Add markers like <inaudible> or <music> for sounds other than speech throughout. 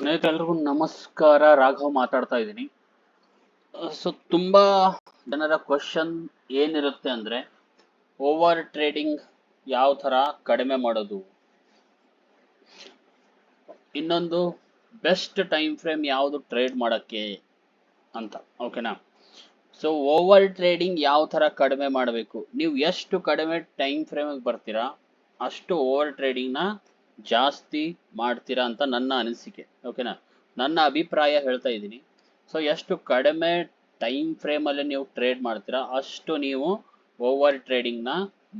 ಸ್ನೇಹಿತರೆಲ್ರಿಗೂ ನಮಸ್ಕಾರ. ರಾಘವ್ ಮಾತಾಡ್ತಾ ಇದ್ದೀನಿ. ಸೊ ತುಂಬ ಜನರ ಕ್ವಶನ್ ಏನಿರುತ್ತೆ ಅಂದರೆ ಓವರ್ ಟ್ರೇಡಿಂಗ್ ಯಾವ ಥರ ಕಡಿಮೆ ಮಾಡೋದು? ಇನ್ನೊಂದು ಬೆಸ್ಟ್ ಟೈಮ್ ಫ್ರೇಮ್ ಯಾವುದು ಟ್ರೇಡ್ ಮಾಡೋಕ್ಕೆ ಅಂತ ಓಕೆನಾ ಸೊ ಓವರ್ ಟ್ರೇಡಿಂಗ್ ಯಾವ ಥರ ಕಡಿಮೆ ಮಾಡಬೇಕು? ನೀವು ಎಷ್ಟು ಕಡಿಮೆ ಟೈಮ್ ಫ್ರೇಮಿಗೆ ಬರ್ತೀರಾ, ಅಷ್ಟು ಓವರ್ ಟ್ರೇಡಿಂಗ್ನ ಜಾಸ್ತಿ ಮಾಡ್ತೀರಾ ಅಂತ ನನ್ನ ಅನಿಸಿಕೆ ಓಕೆನಾ ನನ್ನ ಅಭಿಪ್ರಾಯ ಹೇಳ್ತಾ ಇದ್ದೀನಿ. ಸೊ ಎಷ್ಟು ಕಡಿಮೆ ಟೈಮ್ ಫ್ರೇಮಲ್ಲಿ ನೀವು ಟ್ರೇಡ್ ಮಾಡ್ತೀರಾ, ಅಷ್ಟು ನೀವು ಓವರ್ ಟ್ರೇಡಿಂಗ್ನ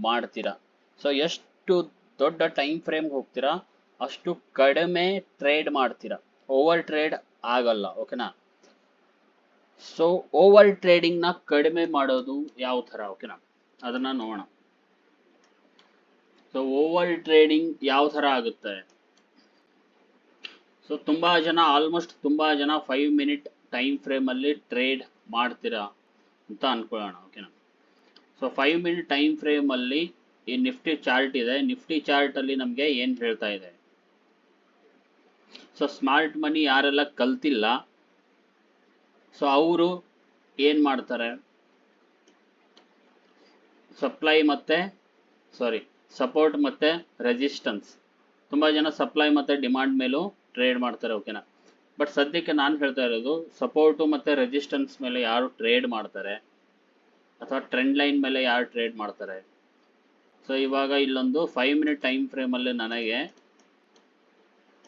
ಮಾಡ್ತೀರಾ. ಸೊ ಎಷ್ಟು ದೊಡ್ಡ ಟೈಮ್ ಫ್ರೇಮ್ಗೆ ಹೋಗ್ತೀರಾ, ಅಷ್ಟು ಕಡಿಮೆ ಟ್ರೇಡ್ ಮಾಡ್ತೀರಾ. ಓವರ್ ಟ್ರೇಡ್ ಆಗಲ್ಲ ಓಕೆನಾ ಸೊ ಓವರ್ ಟ್ರೇಡಿಂಗ್ನ ಕಡಿಮೆ ಮಾಡೋದು ಯಾವ ತರ ಓಕೆನಾ ಅದನ್ನ ನೋಡೋಣ. ಸೊ ಓವರ್ ಟ್ರೇಡಿಂಗ್ ಯಾವ ಥರ ಆಗುತ್ತೆ? ಸೊ ತುಂಬ ಜನ ಆಲ್ಮೋಸ್ಟ್ ತುಂಬ ಜನ ಫೈವ್ ಮಿನಿಟ್ ಟೈಮ್ ಫ್ರೇಮಲ್ಲಿ ಟ್ರೇಡ್ ಮಾಡ್ತೀರಾ ಅಂತ ಅನ್ಕೊಳ್ಳೋಣ ಓಕೆನಾ ಸೊ ಫೈವ್ ಮಿನಿಟ್ ಟೈಮ್ ಫ್ರೇಮಲ್ಲಿ ಈ ನಿಫ್ಟಿ ಚಾರ್ಟ್ ಇದೆ. ನಿಫ್ಟಿ ಚಾರ್ಟಲ್ಲಿ ನಮಗೆ ಏನು ಹೇಳ್ತಾ ಇದೆ? ಸೊ ಸ್ಮಾರ್ಟ್ ಮನಿ ಯಾರೆಲ್ಲ ಕಲ್ತಿಲ್ಲ ಸೊ ಅವರು ಏನು ಮಾಡ್ತಾರೆ? ಸಪ್ಲೈ ಮತ್ತೆ ಸಾರಿ ಸಪೋರ್ಟ್ ಮತ್ತೆ ರೆಸಿಸ್ಟೆನ್ಸ್ ತುಂಬ ಜನ ಸಪ್ಲೈ ಮತ್ತೆ ಡಿಮಾಂಡ್ ಮೇಲೂ ಟ್ರೇಡ್ ಮಾಡ್ತಾರೆ ಓಕೆನಾ? ಬಟ್ ಸದ್ಯಕ್ಕೆ ನಾನು ಹೇಳ್ತಾ ಇರೋದು ಸಪೋರ್ಟು ಮತ್ತೆ ರೆಸಿಸ್ಟೆನ್ಸ್ ಮೇಲೆ ಯಾರು ಟ್ರೇಡ್ ಮಾಡ್ತಾರೆ? ಅಥವಾ ಟ್ರೆಂಡ್ ಲೈನ್ ಮೇಲೆ ಯಾರು ಟ್ರೇಡ್ ಮಾಡ್ತಾರೆ? ಸೊ ಇವಾಗ ಇಲ್ಲೊಂದು ಫೈವ್ ಮಿನಿಟ್ ಟೈಮ್ ಫ್ರೇಮಲ್ಲಿ ನನಗೆ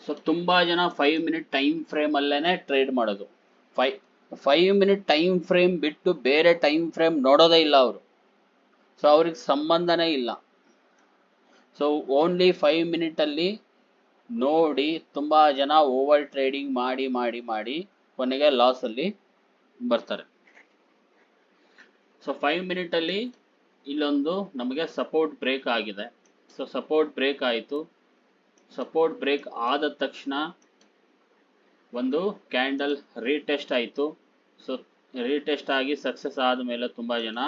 ಸೊ ತುಂಬ ಜನ ಫೈವ್ ಮಿನಿಟ್ ಟೈಮ್ ಫ್ರೇಮಲ್ಲೇ ಟ್ರೇಡ್ ಮಾಡೋದು. Five five minute time frame ಬಿಟ್ಟು ಬೇರೆ ಟೈಮ್ ಫ್ರೇಮ್ ನೋಡೋದೇ ಇಲ್ಲ ಅವರು. ಸೊ ಅವ್ರಿಗೆ ಸಂಬಂಧನೇ ಇಲ್ಲ. ಸೊ ಓನ್ಲಿ ಫೈವ್ ಮಿನಿಟಲ್ಲಿ ನೋಡಿ ತುಂಬ ಜನ ಓವರ್ ಟ್ರೇಡಿಂಗ್ ಮಾಡಿ ಮಾಡಿ ಮಾಡಿ ಕೊನೆಗೆ ಲಾಸಲ್ಲಿ ಬರ್ತಾರೆ. ಸೊ ಫೈವ್ ಮಿನಿಟಲ್ಲಿ ಇಲ್ಲೊಂದು ನಮಗೆ ಸಪೋರ್ಟ್ ಬ್ರೇಕ್ ಆಗಿದೆ. ಸೊ ಸಪೋರ್ಟ್ ಬ್ರೇಕ್ ಆಯಿತು. ಸಪೋರ್ಟ್ ಬ್ರೇಕ್ ಆದ ತಕ್ಷಣ ಒಂದು ಕ್ಯಾಂಡಲ್ ರೀಟೆಸ್ಟ್ ಆಯಿತು. ಸೊ ರೀಟೆಸ್ಟ್ ಆಗಿ ಸಕ್ಸಸ್ ಆದ ಮೇಲೆ ತುಂಬ ಜನ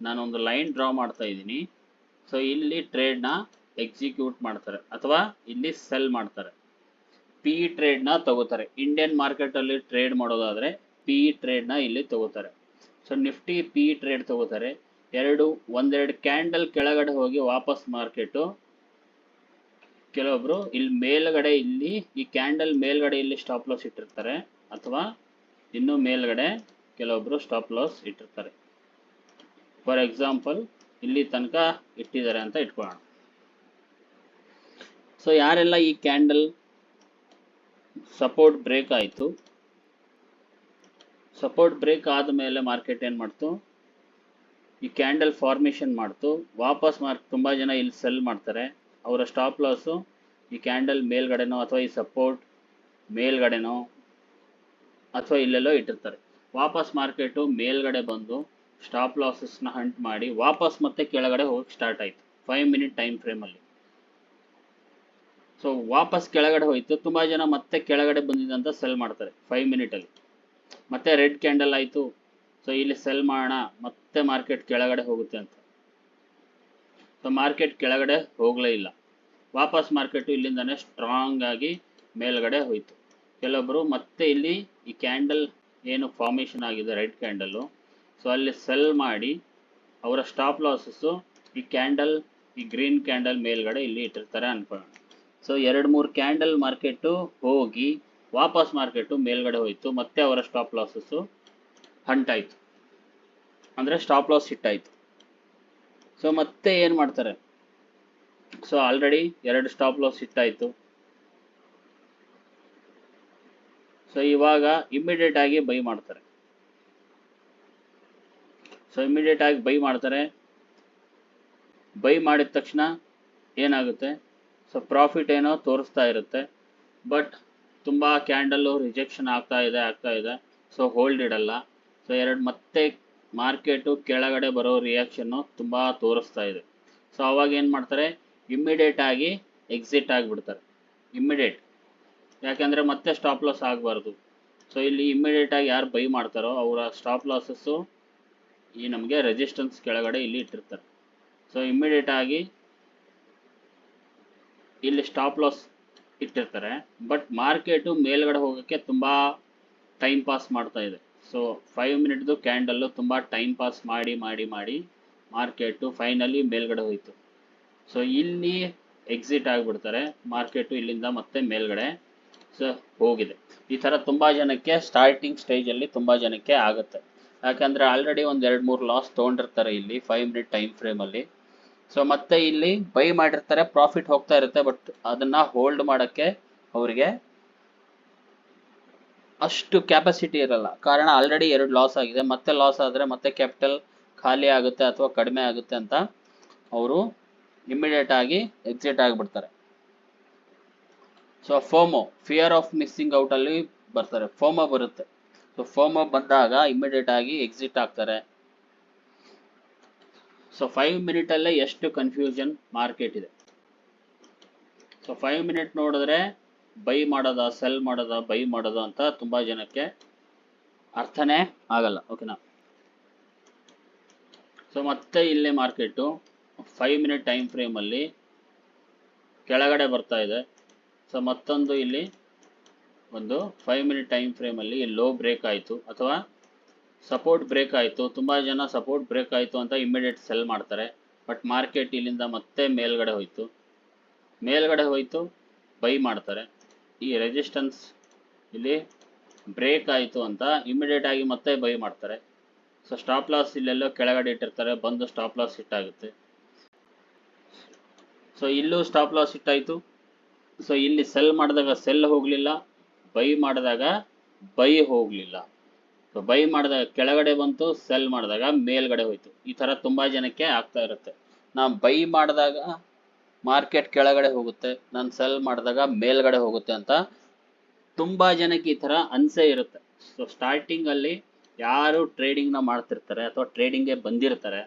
ನಾನೊಂದು ಲೈನ್ ಡ್ರಾ ಮಾಡ್ತಾ ಇದ್ದೀನಿ. ಸೊ ಇಲ್ಲಿ ಟ್ರೇಡ್ನ ಎಕ್ಸಿಕ್ಯೂಟ್ ಮಾಡ್ತಾರೆ ಅಥವಾ ಇಲ್ಲಿ ಸೆಲ್ ಮಾಡ್ತಾರೆ. ಪಿ ಟ್ರೇಡ್ನ ತಗೋತಾರೆ. ಇಂಡಿಯನ್ ಮಾರ್ಕೆಟಲ್ಲಿ ಟ್ರೇಡ್ ಮಾಡೋದಾದರೆ ಪಿ ಟ್ರೇಡ್ನ ಇಲ್ಲಿ ತಗೋತಾರೆ. ಸೊ ನಿಫ್ಟಿ ಪಿ ಟ್ರೇಡ್ ತಗೋತಾರೆ. ಎರಡು, ಒಂದೆರಡು ಕ್ಯಾಂಡಲ್ ಕೆಳಗಡೆ ಹೋಗಿ ವಾಪಸ್ ಮಾರ್ಕೆಟು ಕೆಲವೊಬ್ರು ಇಲ್ಲಿ ಮೇಲ್ಗಡೆ ಇಲ್ಲಿ, ಈ ಕ್ಯಾಂಡಲ್ ಮೇಲ್ಗಡೆ ಇಲ್ಲಿ ಸ್ಟಾಪ್ ಲಾಸ್ ಇಟ್ಟಿರ್ತಾರೆ. ಅಥವಾ ಇನ್ನು ಮೇಲ್ಗಡೆ ಕೆಲವೊಬ್ರು ಸ್ಟಾಪ್ ಲಾಸ್ ಇಟ್ಟಿರ್ತಾರೆ. ಫಾರ್ ಎಕ್ಸಾಂಪಲ್ ಇಲ್ಲಿ ತನಕ ಇಟ್ಟಿದ್ದಾರೆ ಅಂತ ಇಟ್ಕೊಳ್ಳೋಣ. ಸೊ ಯಾರೆಲ್ಲ ಈ ಕ್ಯಾಂಡಲ್ ಸಪೋರ್ಟ್ ಬ್ರೇಕ್ ಆಯಿತು? ಸಪೋರ್ಟ್ ಬ್ರೇಕ್ ಆದ ಮೇಲೆ ಮಾರ್ಕೆಟ್ ಏನು ಮಾಡ್ತು? ಈ ಕ್ಯಾಂಡಲ್ ಫಾರ್ಮೇಷನ್ ಮಾಡ್ತು. ವಾಪಸ್ ಮಾರ್ಕ್ ತುಂಬ ಜನ ಇಲ್ಲಿ ಸೆಲ್ ಮಾಡ್ತಾರೆ. ಅವರ ಸ್ಟಾಪ್ ಲಾಸು ಈ ಕ್ಯಾಂಡಲ್ ಮೇಲ್ಗಡೆನೋ ಅಥವಾ ಈ ಸಪೋರ್ಟ್ ಮೇಲ್ಗಡೆನೋ ಅಥವಾ ಇಲ್ಲೆಲ್ಲೋ ಇಟ್ಟಿರ್ತಾರೆ. ವಾಪಸ್ ಮಾರ್ಕೆಟು ಮೇಲ್ಗಡೆ ಬಂದು ಸ್ಟಾಪ್ ಲಾಸಸ್ನ ಹಂಟ್ ಮಾಡಿ ವಾಪಸ್ ಮತ್ತೆ ಕೆಳಗಡೆ ಹೋಗಿ ಸ್ಟಾರ್ಟ್ ಆಯಿತು. ಫೈವ್ ಮಿನಿಟ್ ಟೈಮ್ ಫ್ರೇಮಲ್ಲಿ ಸೊ ವಾಪಸ್ ಕೆಳಗಡೆ ಹೋಯ್ತು. ತುಂಬ ಜನ ಮತ್ತೆ ಕೆಳಗಡೆ ಬಂದಿದ್ದಂತ ಸೆಲ್ ಮಾಡ್ತಾರೆ ಫೈವ್ ಮಿನಿಟಲ್ಲಿ ಮತ್ತೆ ರೆಡ್ ಕ್ಯಾಂಡಲ್ ಆಯಿತು. ಸೊ ಇಲ್ಲಿ ಸೆಲ್ ಮಾಡೋಣ. ಮತ್ತೆ ಮಾರ್ಕೆಟ್ ಕೆಳಗಡೆ ಹೋಗುತ್ತೆ ಅಂತ. ಸೊ ಮಾರ್ಕೆಟ್ ಕೆಳಗಡೆ ಹೋಗಲೇ ಇಲ್ಲ. ವಾಪಸ್ ಮಾರ್ಕೆಟು ಇಲ್ಲಿಂದನೇ ಸ್ಟ್ರಾಂಗ್ ಆಗಿ ಮೇಲ್ಗಡೆ ಹೋಯ್ತು. ಕೆಲವೊಬ್ಬರು ಮತ್ತೆ ಇಲ್ಲಿ ಈ ಕ್ಯಾಂಡಲ್ ಏನು ಫಾರ್ಮೇಷನ್ ಆಗಿದೆ ರೆಡ್ ಕ್ಯಾಂಡಲ್ಲು ಸೊ ಅಲ್ಲಿ ಸೆಲ್ ಮಾಡಿ ಅವರ ಸ್ಟಾಪ್ ಲಾಸಸ್ಸು ಈ ಕ್ಯಾಂಡಲ್ ಈ ಗ್ರೀನ್ ಕ್ಯಾಂಡಲ್ ಮೇಲ್ಗಡೆ ಇಲ್ಲಿ ಇಟ್ಟಿರ್ತಾರೆ ಅನ್ಕೊಳ್ಳೋಣ. ಸೊ ಎರಡು ಮೂರು ಕ್ಯಾಂಡಲ್ ಮಾರ್ಕೆಟು ಹೋಗಿ ವಾಪಸ್ ಮಾರ್ಕೆಟು ಮೇಲ್ಗಡೆ ಹೋಯಿತು, ಮತ್ತೆ ಅವರ ಸ್ಟಾಪ್ ಲಾಸಸ್ಸು ಹಂಟಾಯಿತು ಅಂದರೆ ಸ್ಟಾಪ್ ಲಾಸ್ ಹಿಟ್ಟಾಯಿತು ಸೊ ಮತ್ತೆ ಏನು ಮಾಡ್ತಾರೆ? ಸೊ ಆಲ್ರೆಡಿ ಎರಡು ಸ್ಟಾಪ್ ಲಾಸ್ ಹಿಟ್ಟಾಯಿತು ಸೊ ಇವಾಗ ಇಮ್ಮಿಡಿಯೇಟ್ ಆಗಿ ಬೈ ಮಾಡ್ತಾರೆ. ಸೊ ಇಮಿಡಿಯೇಟ್ ಆಗಿ ಬೈ ಮಾಡ್ತಾರೆ. ಬೈ ಮಾಡಿದ ತಕ್ಷಣ ಏನಾಗುತ್ತೆ? ಸೊ ಪ್ರಾಫಿಟ್ ಏನೋ ತೋರಿಸ್ತಾ ಇರುತ್ತೆ. ಬಟ್ ತುಂಬ ಕ್ಯಾಂಡಲ್ಲು ರಿಜೆಕ್ಷನ್ ಆಗ್ತಾ ಇದೆ ಆಗ್ತಾ ಇದೆ. So hold ಇಡಲ್ಲ. ಸೊ ಎರಡು ಮತ್ತೆ ಮಾರ್ಕೆಟು ಕೆಳಗಡೆ ಬರೋ ರಿಯಾಕ್ಷನ್ನು ತುಂಬ ತೋರಿಸ್ತಾ ಇದೆ. ಸೊ ಅವಾಗ ಏನು ಮಾಡ್ತಾರೆ? ಇಮ್ಮಿಡಿಯೇಟ್ ಆಗಿ ಎಕ್ಸಿಟ್ ಆಗಿಬಿಡ್ತಾರೆ. ಇಮ್ಮಿಡಿಯೇಟ್ ಯಾಕೆಂದರೆ ಮತ್ತೆ ಸ್ಟಾಪ್ ಲಾಸ್ ಆಗಬಾರ್ದು. ಸೊ ಇಲ್ಲಿ ಇಮ್ಮಿಡಿಯೇಟ್ ಆಗಿ ಯಾರು ಬೈ ಮಾಡ್ತಾರೋ ಅವರ ಸ್ಟಾಪ್ ಲಾಸಸ್ಸು ಈ ನಮಗೆ ರೆಸಿಸ್ಟೆನ್ಸ್ ಕೆಳಗಡೆ ಇಲ್ಲಿ ಇಟ್ಟಿರ್ತಾರೆ. ಸೊ ಇಮ್ಮಿಡಿಯೇಟ್ ಆಗಿ ಇಲ್ಲಿ ಸ್ಟಾಪ್ ಲಾಸ್ ಇಟ್ಟಿರ್ತಾರೆ. ಬಟ್ ಮಾರ್ಕೆಟು ಮೇಲ್ಗಡೆ ಹೋಗೋಕ್ಕೆ ತುಂಬ ಟೈಮ್ ಪಾಸ್ ಮಾಡ್ತಾ ಇದೆ. ಸೊ ಫೈವ್ ಮಿನಿಟ್ದು ಕ್ಯಾಂಡಲ್ಲು ತುಂಬ ಟೈಮ್ ಪಾಸ್ ಮಾಡಿ ಮಾಡಿ ಮಾಡಿ ಮಾರ್ಕೆಟು ಫೈನಲಿ ಮೇಲ್ಗಡೆ ಹೋಯಿತು. ಸೊ ಇಲ್ಲಿ ಎಕ್ಸಿಟ್ ಆಗಿಬಿಡ್ತಾರೆ. ಮಾರ್ಕೆಟು ಇಲ್ಲಿಂದ ಮತ್ತೆ ಮೇಲ್ಗಡೆ, ಸೊ, ಹೋಗಿದೆ. ಈ ಥರ ತುಂಬ ಜನಕ್ಕೆ ಸ್ಟಾರ್ಟಿಂಗ್ ಸ್ಟೇಜಲ್ಲಿ ತುಂಬ ಜನಕ್ಕೆ ಆಗುತ್ತೆ. ಯಾಕಂದರೆ ಆಲ್ರೆಡಿ ಒಂದು ಎರಡು ಮೂರು ಲಾಸ್ ತೊಗೊಂಡಿರ್ತಾರೆ ಇಲ್ಲಿ ಫೈವ್ ಮಿನಿಟ್ ಟೈಮ್ ಫ್ರೇಮಲ್ಲಿ ಸೊ ಮತ್ತೆ ಇಲ್ಲಿ ಬೈ ಮಾಡಿರ್ತಾರೆ ಪ್ರಾಫಿಟ್ ಹೋಗ್ತಾ ಇರುತ್ತೆ ಬಟ್ ಅದನ್ನ ಹೋಲ್ಡ್ ಮಾಡೋಕ್ಕೆ ಅವರಿಗೆ ಅಷ್ಟು ಕೆಪಾಸಿಟಿ ಇರಲ್ಲ. ಕಾರಣ ಆಲ್ರೆಡಿ ಎರಡು ಲಾಸ್ ಆಗಿದೆ. ಮತ್ತೆ ಲಾಸ್ ಆದರೆ ಮತ್ತೆ ಕ್ಯಾಪಿಟಲ್ ಖಾಲಿ ಆಗುತ್ತೆ ಅಥವಾ ಕಡಿಮೆ ಆಗುತ್ತೆ ಅಂತ ಅವರು ಇಮಿಡಿಯೇಟ್ ಆಗಿ ಎಕ್ಸಿಟ್ ಆಗಿಬಿಡ್ತಾರೆ. So FOMO fear of missing out ಅಲ್ಲಿ ಬರ್ತಾರೆ. ಫೋಮೋ ಬರುತ್ತೆ. ಸೊ ಫೋಮೋ ಬಂದಾಗ ಇಮಿಡಿಯೇಟ್ ಆಗಿ ಎಕ್ಸಿಟ್ ಆಗ್ತಾರೆ. ಸೊ ಫೈವ್ ಮಿನಿಟಲ್ಲೇ ಎಷ್ಟು ಕನ್ಫ್ಯೂಷನ್ ಮಾರ್ಕೆಟ್ ಇದೆ. ಸೊ ಫೈವ್ ಮಿನಿಟ್ ನೋಡಿದ್ರೆ ಬೈ ಮಾಡೋದ ಸೆಲ್ ಮಾಡೋದ ಬೈ ಮಾಡೋದ ಅಂತ ತುಂಬಾ ಜನಕ್ಕೆ ಅರ್ಥನೇ ಆಗಲ್ಲ. ಓಕೆನಾ ಸೊ ಮತ್ತೆ ಇಲ್ಲೇ ಮಾರ್ಕೆಟು ಫೈವ್ ಮಿನಿಟ್ ಟೈಮ್ ಫ್ರೇಮಲ್ಲಿ ಕೆಳಗಡೆ ಬರ್ತಾ ಇದೆ. ಸೊ ಮತ್ತೊಂದು ಇಲ್ಲಿ ಒಂದು ಫೈವ್ ಮಿನಿಟ್ ಟೈಮ್ ಫ್ರೇಮಲ್ಲಿ ಲೋ ಬ್ರೇಕ್ ಆಯಿತು ಅಥವಾ ಸಪೋರ್ಟ್ ಬ್ರೇಕ್ ಆಯಿತು. ತುಂಬ ಜನ ಸಪೋರ್ಟ್ ಬ್ರೇಕ್ ಆಯಿತು ಅಂತ ಇಮಿಡಿಯೇಟ್ ಸೆಲ್ ಮಾಡ್ತಾರೆ. ಬಟ್ ಮಾರ್ಕೆಟ್ ಇಲ್ಲಿಂದ ಮತ್ತೆ ಮೇಲ್ಗಡೆ ಹೋಯಿತು. ಮೇಲ್ಗಡೆ ಹೋಯಿತು ಬೈ ಮಾಡ್ತಾರೆ. ಈ ರೆಸಿಸ್ಟೆನ್ಸ್ ಇಲ್ಲಿ ಬ್ರೇಕ್ ಆಯಿತು ಅಂತ ಇಮಿಡಿಯೇಟ್ ಆಗಿ ಮತ್ತೆ ಬೈ ಮಾಡ್ತಾರೆ. ಸೊ ಸ್ಟಾಪ್ ಲಾಸ್ ಇಲ್ಲೆಲ್ಲೋ ಕೆಳಗಡೆ ಇಟ್ಟಿರ್ತಾರೆ. ಬಂದು ಸ್ಟಾಪ್ ಲಾಸ್ ಹಿಟ್ ಆಗುತ್ತೆ. ಸೊ ಇಲ್ಲೂ ಸ್ಟಾಪ್ ಲಾಸ್ ಹಿಟ್ ಆಯಿತು. ಸೊ ಇಲ್ಲಿ ಸೆಲ್ ಮಾಡಿದಾಗ ಸೆಲ್ ಹೋಗಲಿಲ್ಲ. ಬೈ ಮಾಡಿದಾಗ ಬೈ ಹೋಗಲಿಲ್ಲ. ಬೈ ಮಾಡಿದಾಗ ಕೆಳಗಡೆ ಬಂತು, ಸೆಲ್ ಮಾಡಿದಾಗ ಮೇಲ್ಗಡೆ ಹೋಯ್ತು. ಈ ಥರ ತುಂಬ ಜನಕ್ಕೆ ಆಗ್ತಾ ಇರುತ್ತೆ. ನಾವು ಬೈ ಮಾಡಿದಾಗ ಮಾರ್ಕೆಟ್ ಕೆಳಗಡೆ ಹೋಗುತ್ತೆ, ನಾನು ಸೆಲ್ ಮಾಡಿದಾಗ ಮೇಲ್ಗಡೆ ಹೋಗುತ್ತೆ ಅಂತ ತುಂಬ ಜನಕ್ಕೆ ಈ ಥರ ಅನ್ಸೆ ಇರುತ್ತೆ. ಸೊ ಸ್ಟಾರ್ಟಿಂಗಲ್ಲಿ ಯಾರು ಟ್ರೇಡಿಂಗ್ನ ಮಾಡ್ತಿರ್ತಾರೆ ಅಥವಾ ಟ್ರೇಡಿಂಗ್ಗೆ ಬಂದಿರ್ತಾರೆ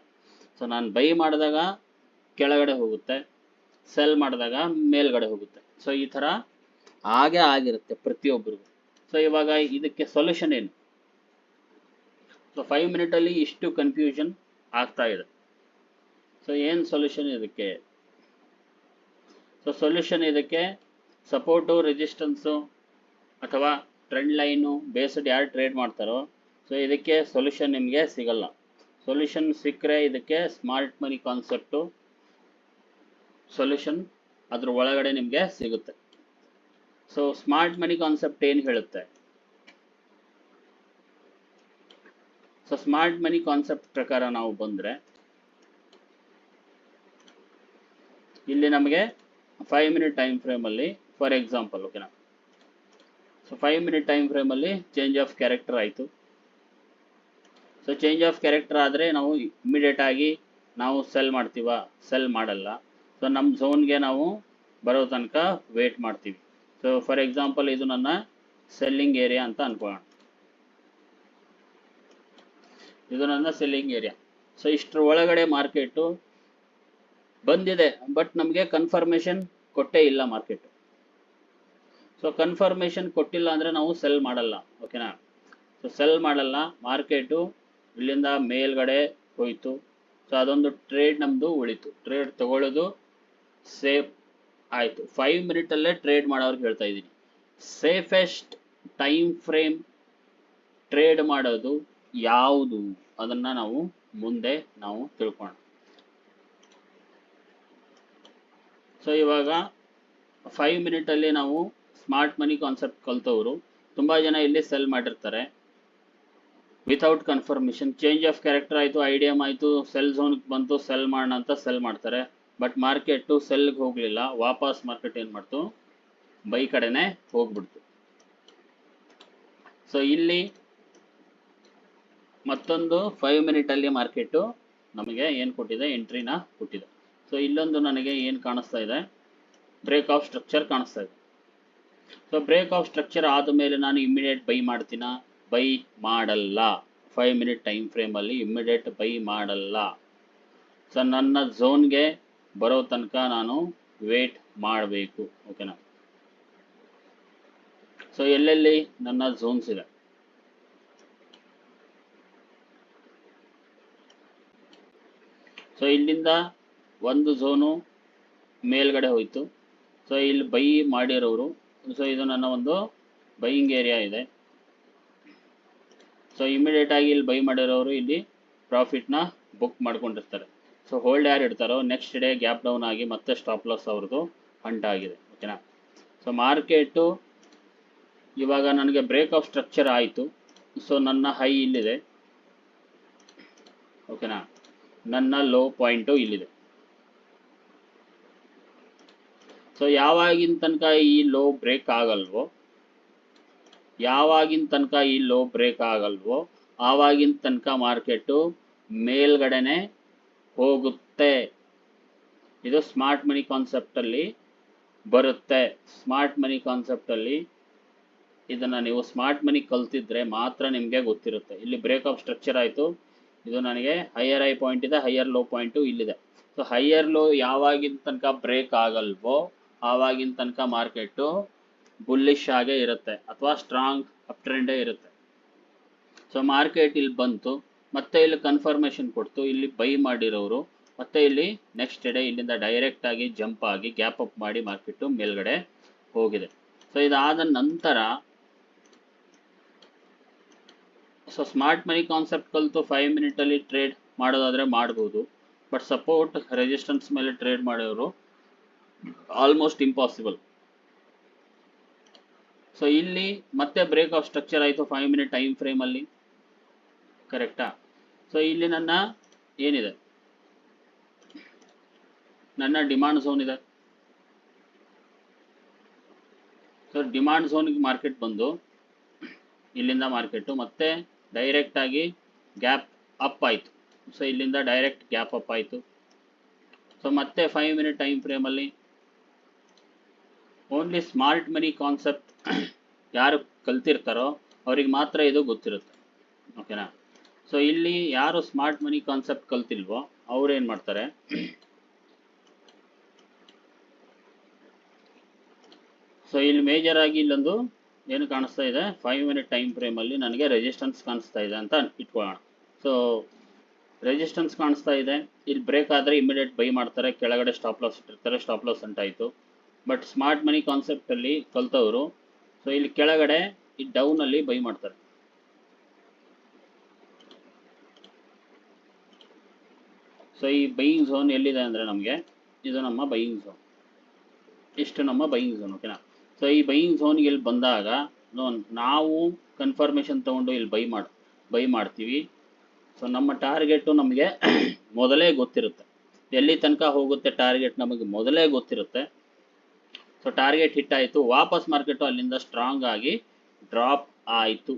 ಸೊ ನಾನು ಬೈ ಮಾಡಿದಾಗ ಕೆಳಗಡೆ ಹೋಗುತ್ತೆ, ಸೆಲ್ ಮಾಡಿದಾಗ ಮೇಲ್ಗಡೆ ಹೋಗುತ್ತೆ. ಸೊ ಈ ಥರ ಹಾಗೆ ಆಗಿರುತ್ತೆ ಪ್ರತಿಯೊಬ್ಬರಿಗೂ. ಸೊ ಇವಾಗ ಇದಕ್ಕೆ ಸೊಲ್ಯೂಷನ್ ಏನು? ಸೊ ಫೈವ್ ಮಿನಿಟಲ್ಲಿ ಇಷ್ಟು ಕನ್ಫ್ಯೂಷನ್ ಆಗ್ತಾ ಇದೆ. ಸೊ ಏನು ಸೊಲ್ಯೂಷನ್ ಇದಕ್ಕೆ? ಸೊ ಸೊಲ್ಯೂಷನ್ ಇದಕ್ಕೆ ಸಪೋರ್ಟು ರೆಸಿಸ್ಟೆನ್ಸು ಅಥವಾ ಟ್ರೆಂಡ್ ಲೈನು ಬೇಸ್ಡ್ ಯಾರು ಟ್ರೇಡ್ ಮಾಡ್ತಾರೋ ಸೊ ಇದಕ್ಕೆ ಸೊಲ್ಯೂಷನ್ ನಿಮಗೆ ಸಿಗಲ್ಲ. ಸೊಲ್ಯೂಷನ್ ಸಿಕ್ಕರೆ ಇದಕ್ಕೆ ಸ್ಮಾರ್ಟ್ ಮನಿ ಕಾನ್ಸೆಪ್ಟು ಸೊಲ್ಯೂಷನ್ ಅದ್ರ ಒಳಗಡೆ ನಿಮಗೆ ಸಿಗುತ್ತೆ. ಸೊ ಸ್ಮಾರ್ಟ್ ಮನಿ ಕಾನ್ಸೆಪ್ಟ್ ಏನು ಹೇಳುತ್ತೆ? ಸೊ ಸ್ಮಾರ್ಟ್ ಮನಿ ಕಾನ್ಸೆಪ್ಟ್ ಪ್ರಕಾರ ನಾವು ಬಂದ್ರೆ, ಇಲ್ಲಿ ನಮಗೆ ಫೈವ್ ಮಿನಿಟ್ ಟೈಮ್ ಫ್ರೇಮ್ ಅಲ್ಲಿ ಫಾರ್ ಎಕ್ಸಾಂಪಲ್ ಓಕೆನಾ so five minute time frame ಅಲ್ಲಿ ಚೇಂಜ್ ಆಫ್ ಕ್ಯಾರೆಕ್ಟರ್ ಆಯಿತು. ಸೊ ಚೇಂಜ್ ಆಫ್ ಕ್ಯಾರೆಕ್ಟರ್ ಆದರೆ ನಾವು ಇಮಿಡಿಯೇಟ್ ಆಗಿ ನಾವು ಸೆಲ್ ಮಾಡ್ತೀವ ಸೆಲ್ ಮಾಡಲ್ಲ. ಸೊ ನಮ್ಮ ಝೋನ್ಗೆ ನಾವು ಬರೋ ತನಕ ವೇಟ್ ಮಾಡ್ತೀವಿ. ಸೊ ಫಾರ್ ಎಕ್ಸಾಂಪಲ್ ಇದು ನನ್ನ ಸೆಲ್ಲಿಂಗ್ ಏರಿಯಾ ಅಂತ ಅನ್ಕೊಳ್ಳೋಣ. ಇದು ನನ್ನ ಸೆಲ್ಲಿಂಗ್ ಏರಿಯಾ ಸೊ ಇಷ್ಟರ ಒಳಗಡೆ ಮಾರ್ಕೆಟು ಬಂದಿದೆ ಬಟ್ ನಮಗೆ ಕನ್ಫರ್ಮೇಷನ್ ಕೊಟ್ಟೇ ಇಲ್ಲ ಮಾರ್ಕೆಟ್ ಸೊ ಕನ್ಫರ್ಮೇಷನ್ ಕೊಟ್ಟಿಲ್ಲ ಅಂದರೆ ನಾವು ಸೆಲ್ ಮಾಡಲ್ಲ ಓಕೆನಾ ಸೊ ಸೆಲ್ ಮಾಡಲ್ಲ ಮಾರ್ಕೆಟು ಇಲ್ಲಿಂದ ಮೇಲ್ಗಡೆ ಹೋಯಿತು. ಸೊ ಅದೊಂದು ಟ್ರೇಡ್ ನಮ್ಮದು ಉಳಿತು. ಟ್ರೇಡ್ ತಗೊಳ್ಳೋದು ಸೇಫ್ ಆಯಿತು. ಫೈವ್ ಮಿನಿಟಲ್ಲೇ ಟ್ರೇಡ್ ಮಾಡೋರ್ಗೆ ಹೇಳ್ತಾ ಇದ್ದೀನಿ. ಸೇಫೆಸ್ಟ್ ಟೈಮ್ ಫ್ರೇಮ್ ಟ್ರೇಡ್ ಮಾಡೋದು ಯಾವುದು ಅದನ್ನ ನಾವು ಮುಂದೆ ನಾವು ತಿಳ್ಕೋಣ ಸೊ ಇವಾಗ ಫೈವ್ ಮಿನಿಟಲ್ಲಿ ನಾವು ಸ್ಮಾರ್ಟ್ ಮನಿ ಕಾನ್ಸೆಪ್ಟ್ ಕಲ್ತವರು. ತುಂಬಾ ಜನ ಇಲ್ಲಿ ಸೆಲ್ ಮಾಡಿರ್ತಾರೆ. Without confirmation change of character ಆಯ್ತು ಐಡಿಯಾ ಆಯ್ತು ಸೆಲ್ ಝೋನ್ ಬಂತು ಸೆಲ್ ಮಾಡೋಣ ಅಂತ ಸೆಲ್ ಮಾಡ್ತಾರೆ. ಬಟ್ ಮಾರ್ಕೆಟು ಸೆಲ್ಗೆ ಹೋಗಲಿಲ್ಲ, ವಾಪಸ್ ಮಾರ್ಕೆಟ್ ಏನು ಮಾಡ್ತು? ಬೈ ಕಡೆನೇ ಹೋಗ್ಬಿಡ್ತು. ಸೊ ಇಲ್ಲಿ ಮತ್ತೊಂದು ಫೈವ್ ಮಿನಿಟಲ್ಲಿ ಮಾರ್ಕೆಟು ನಮಗೆ ಏನು ಕೊಟ್ಟಿದೆ? ಎಂಟ್ರಿನ ಕೊಟ್ಟಿದೆ. ಸೊ ಇಲ್ಲೊಂದು ನನಗೆ ಏನು ಕಾಣಿಸ್ತಾ ಇದೆ? ಬ್ರೇಕ್ ಆಫ್ ಸ್ಟ್ರಕ್ಚರ್ ಕಾಣಿಸ್ತಾ ಇದೆ. ಸೊ ಬ್ರೇಕ್ ಆಫ್ ಸ್ಟ್ರಕ್ಚರ್ ಆದ ಮೇಲೆ ನಾನು ಇಮಿಡಿಯೇಟ್ ಬೈ ಮಾಡ್ತೀನ? ಬೈ ಮಾಡಲ್ಲ. ಫೈವ್ ಮಿನಿಟ್ ಟೈಮ್ ಫ್ರೇಮಲ್ಲಿ ಇಮಿಡಿಯೇಟ್ ಬೈ ಮಾಡಲ್ಲ. ಸೊ ನನ್ನ ಝೋನ್ಗೆ ಬರೋ ತನಕ ನಾನು ವೇಟ್ ಮಾಡಬೇಕು ಓಕೆನಾ ಸೊ ಎಲ್ಲೆಲ್ಲಿ ನನ್ನ ಝೋನ್ಸ್ ಇದೆ? ಸೊ ಇಲ್ಲಿಂದ ಒಂದು ಝೋನು ಮೇಲ್ಗಡೆ ಹೋಯಿತು. ಸೊ ಇಲ್ಲಿ ಬೈ ಮಾಡಿರೋರು ಸೊ ಇದು ನನ್ನ ಒಂದು ಬೈಯಿಂಗ್ ಏರಿಯಾ ಇದೆ. ಸೊ ಇಮಿಡಿಯೇಟ್ ಆಗಿ ಇಲ್ಲಿ ಬೈ ಮಾಡಿರೋರು ಇಲ್ಲಿ ಪ್ರಾಫಿಟ್ನ ಬುಕ್ ಮಾಡ್ಕೊಂಡಿರ್ತಾರೆ. ಸೊ ಹೋಲ್ಡ್ ಯಾರು ಇಡ್ತಾರೋ ನೆಕ್ಸ್ಟ್ ಡೇ ಗ್ಯಾಪ್ ಡೌನ್ ಆಗಿ ಮತ್ತೆ ಸ್ಟಾಪ್ ಲಾಸ್ ಅವ್ರದ್ದು ಹಂಟ್ ಆಗಿದೆ ಓಕೆನಾ ಸೊ ಮಾರ್ಕೆಟು ಇವಾಗ ನನಗೆ ಬ್ರೇಕ್ ಆಫ್ ಸ್ಟ್ರಕ್ಚರ್ ಆಯಿತು. ಸೊ ನನ್ನ ಹೈ ಇಲ್ಲಿದೆ. ಓಕೆನಾ ನನ್ನ ಲೋ ಪಾಯಿಂಟು ಇಲ್ಲಿದೆ. ಸೊ ಯಾವಾಗಿನ ತನಕ ಈ ಲೋ ಬ್ರೇಕ್ ಆಗಲ್ವೋ, ಯಾವಾಗಿನ ತನಕ ಈ ಲೋ ಬ್ರೇಕ್ ಆಗಲ್ವೋ, ಆವಾಗಿನ ತನಕ ಮಾರ್ಕೆಟು ಮೇಲ್ಗಡೆನೆ ಹೋಗುತ್ತೆ. ಇದು ಸ್ಮಾರ್ಟ್ ಮನಿ ಕಾನ್ಸೆಪ್ಟಲ್ಲಿ ಬರುತ್ತೆ. ಸ್ಮಾರ್ಟ್ ಮನಿ ಕಾನ್ಸೆಪ್ಟಲ್ಲಿ ಇದನ್ನು ನೀವು ಸ್ಮಾರ್ಟ್ ಮನಿ ಕಲ್ತಿದ್ರೆ ಮಾತ್ರ ನಿಮಗೆ ಗೊತ್ತಿರುತ್ತೆ. ಇಲ್ಲಿ ಬ್ರೇಕ್ ಆಫ್ ಸ್ಟ್ರಕ್ಚರ್ ಆಯಿತು. ಇದು ನನಗೆ ಹೈಯರ್ ಐ ಪಾಯಿಂಟ್ ಇದೆ ಹೈಯರ್ ಲೋ ಪಾಯಿಂಟು ಇಲ್ಲಿದೆ. ಸೊ ಹೈಯರ್ ಲೋ ಯಾವಾಗಿನ ತನಕ ಬ್ರೇಕ್ ಆಗಲ್ವೋ ಆವಾಗಿನ ತನಕ ಮಾರ್ಕೆಟು ಬುಲ್ಲಿಶ್ ಆಗೇ ಇರುತ್ತೆ. ಅಥವಾ ಸ್ಟ್ರಾಂಗ್ ಅಪ್ ಟ್ರೆಂಡೇ ಇರುತ್ತೆ. ಸೊ ಮಾರ್ಕೆಟ್ ಇಲ್ಲಿ ಬಂತು. ಮತ್ತೆ ಇಲ್ಲಿ ಕನ್ಫರ್ಮೇಷನ್ ಕೊಡ್ತು. ಇಲ್ಲಿ ಬೈ ಮಾಡಿರೋರು, ಮತ್ತೆ ಇಲ್ಲಿ ನೆಕ್ಸ್ಟ್ ಡೇ ಇಲ್ಲಿಂದ ಡೈರೆಕ್ಟ್ ಆಗಿ ಜಂಪ್ ಆಗಿ ಗ್ಯಾಪ್ ಅಪ್ ಮಾಡಿ ಮಾರ್ಕೆಟ್ ಮೇಲ್ಗಡೆ ಹೋಗಿದೆ. ಸೊ ಇದಾದ ನಂತರ ಸೊ ಸ್ಮಾರ್ಟ್ ಮನಿ ಕಾನ್ಸೆಪ್ಟ್ ಕಲಿತು ಫೈವ್ ಮಿನಿಟಲ್ಲಿ ಟ್ರೇಡ್ ಮಾಡೋದಾದ್ರೆ ಮಾಡ್ಬೋದು. ಬಟ್ ಸಪೋರ್ಟ್ ರೆಸಿಸ್ಟೆನ್ಸ್ ಮೇಲೆ ಟ್ರೇಡ್ ಮಾಡೋರು ಆಲ್ಮೋಸ್ಟ್ ಇಂಪಾಸಿಬಲ್ ಸೊ ಇಲ್ಲಿ ಮತ್ತೆ ಬ್ರೇಕ್ ಆಫ್ ಸ್ಟ್ರಕ್ಚರ್ ಆಯಿತು ಫೈವ್ ಮಿನಿಟ್ ಟೈಮ್ ಫ್ರೇಮಲ್ಲಿ ಕರೆಕ್ಟಾ ಸೊ ಇಲ್ಲಿ ನನ್ನ ಏನಿದೆ? ನನ್ನ ಡಿಮಾಂಡ್ ಝೋನ್ ಇದೆ. ಸೊ ಡಿಮಾಂಡ್ ಝೋನ್ಗೆ ಮಾರ್ಕೆಟ್ ಬಂದು, ಇಲ್ಲಿಂದ ಮಾರ್ಕೆಟು ಮತ್ತೆ ಡೈರೆಕ್ಟ್ ಆಗಿ ಗ್ಯಾಪ್ ಅಪ್ ಆಯಿತು. ಸೊ ಇಲ್ಲಿಂದ ಡೈರೆಕ್ಟ್ ಗ್ಯಾಪ್ ಅಪ್ ಆಯಿತು. ಸೊ ಮತ್ತೆ ಫೈವ್ ಮಿನಿಟ್ ಟೈಮ್ ಫ್ರೇಮಲ್ಲಿ ಓನ್ಲಿ ಸ್ಮಾರ್ಟ್ ಮನಿ ಕಾನ್ಸೆಪ್ಟ್ ಯಾರು ಕಲ್ತಿರ್ತಾರೋ, ಅವ್ರಿಗೆ ಮಾತ್ರ ಇದು ಗೊತ್ತಿರುತ್ತೆ. ಓಕೆನಾ ಸೊ ಇಲ್ಲಿ ಯಾರು ಸ್ಮಾರ್ಟ್ ಮನಿ ಕಾನ್ಸೆಪ್ಟ್ ಕಲ್ತಿಲ್ವೋ ಅವ್ರು ಏನು ಮಾಡ್ತಾರೆ? ಸೊ ಇಲ್ಲಿ ಮೇಜರ್ ಆಗಿ ಇಲ್ಲೊಂದು ಏನು ಕಾಣಿಸ್ತಾ ಇದೆ? ಫೈವ್ ಮಿನಿಟ್ ಟೈಮ್ ಫ್ರೇಮಲ್ಲಿ ನನಗೆ ರೆಸಿಸ್ಟೆನ್ಸ್ ಕಾಣಿಸ್ತಾ ಇದೆ ಅಂತ ಇಟ್ಕೊಳ್ಳೋಣ. ಸೊ ರೆಸಿಸ್ಟೆನ್ಸ್ ಕಾಣಿಸ್ತಾ ಇದೆ. ಇಲ್ಲಿ ಬ್ರೇಕ್ ಆದರೆ ಇಮಿಡಿಯೇಟ್ ಬೈ ಮಾಡ್ತಾರೆ. ಕೆಳಗಡೆ ಸ್ಟಾಪ್ ಲಾಸ್ ಇಟ್ಟಿರ್ತಾರೆ. ಸ್ಟಾಪ್ ಲಾಸ್ ಅಂತ ಆಯಿತು. ಬಟ್ ಸ್ಮಾರ್ಟ್ ಮನಿ ಕಾನ್ಸೆಪ್ಟಲ್ಲಿ ಕಲ್ತವರು ಸೊ ಇಲ್ಲಿ ಕೆಳಗಡೆ, ಈ ಡೌನಲ್ಲಿ ಬೈ ಮಾಡ್ತಾರೆ. ಸೊ ಈ ಬೈಯಿಂಗ್ ಝೋನ್ ಎಲ್ಲಿದೆ ಅಂದರೆ ನಮಗೆ ಇದು ನಮ್ಮ ಬೈಯಿಂಗ್ ಝೋನ್ ಇಷ್ಟು ನಮ್ಮ ಬೈಯಿಂಗ್ ಝೋನ್ ಓಕೆನಾ ಸೊ ಈ ಬೈಯಿಂಗ್ ಝೋನ್ಗೆ ಇಲ್ಲಿ ಬಂದಾಗ ನಾವು ಕನ್ಫರ್ಮೇಷನ್ ತೊಗೊಂಡು ಇಲ್ಲಿ ಬೈ ಮಾಡಿ ಬೈ ಮಾಡ್ತೀವಿ. ಸೊ ನಮ್ಮ ಟಾರ್ಗೆಟು ನಮಗೆ <clears throat> ಮೊದಲೇ ಗೊತ್ತಿರುತ್ತೆ. ಎಲ್ಲಿ ತನಕ ಹೋಗುತ್ತೆ ಟಾರ್ಗೆಟ್ ನಮಗೆ ಮೊದಲೇ ಗೊತ್ತಿರುತ್ತೆ. ಸೊ ಟಾರ್ಗೆಟ್ ಹಿಟ್ ಆಯಿತು, ವಾಪಸ್ ಮಾರ್ಕೆಟು ಅಲ್ಲಿಂದ ಸ್ಟ್ರಾಂಗ್ ಆಗಿ ಡ್ರಾಪ್ ಆಯಿತು.